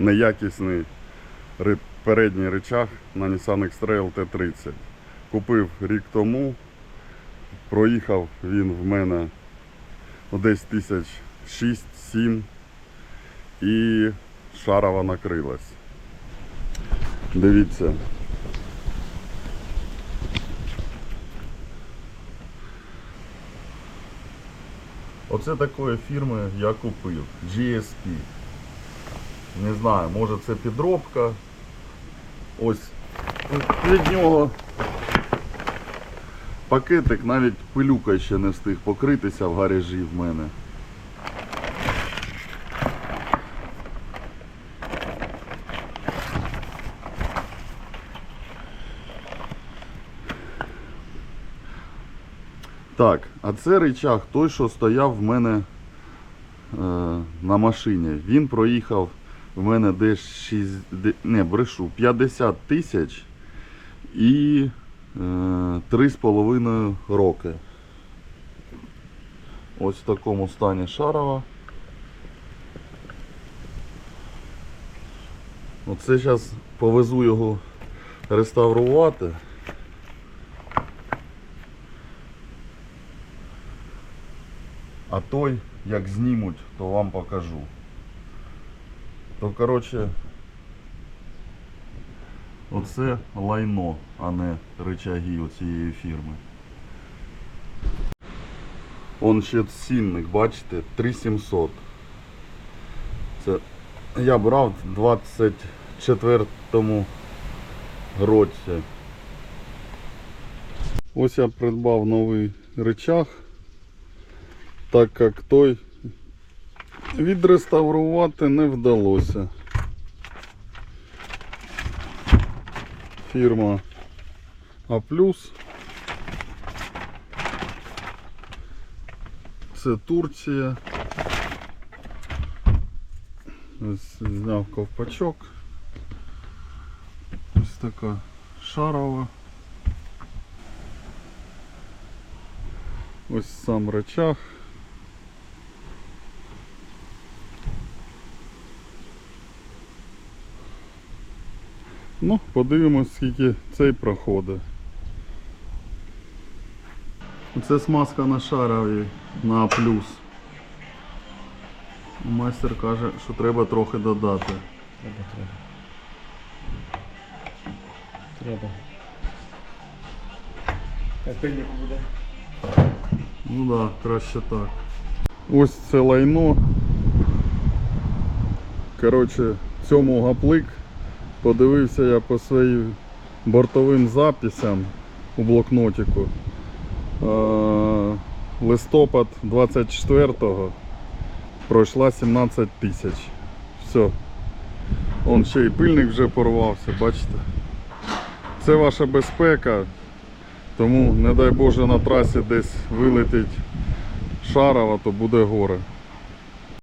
неякісний передній речах на Nissan X-Trail T30. Купив рік тому, проїхав він в мене десь тисяч 6-7 і шарова накрилась. Дивіться. Оце такої фірми я купив. GSP. Не знаю, може це підробка. Ось від нього пакетик навіть пилюка ще не встиг покритися в гаражі в мене. Так, а це речах той, що стояв в мене е, на машині. Він проїхав в мене десь 6, не, брешу, 50 тисяч і е, 3,5 роки. Ось в такому стані шарова. Оце зараз повезу його реставрувати. А той, як знімуть, то вам покажу. То коротше, оце лайно, а не рычаги оцієї фірми. Он ще цінник, бачите, 3700. Це я брав в 24-му році. Ось я придбав новий рычаг так як той відреставрувати не вдалося. Фірма А. Це Турція. Ось зняв ковпачок. Ось така шарова. Ось сам речах. Ну, подивимось, скільки цей проходить. Це смазка на шарові на А+. Майстер каже, що треба трохи додати. Треба, треба. Треба. А пильник буде? Ну так, да, краще так. Ось це лайно. Коротше, цьому гаплик подивився я по своїм бортовим записям у блокнотику. Е, листопад 24-го пройшла 17 тисяч. Все. Он ще й пильник вже порвався, бачите? Це ваша безпека. Тому, не дай Боже, на трасі десь вилетить шарова, то буде горе.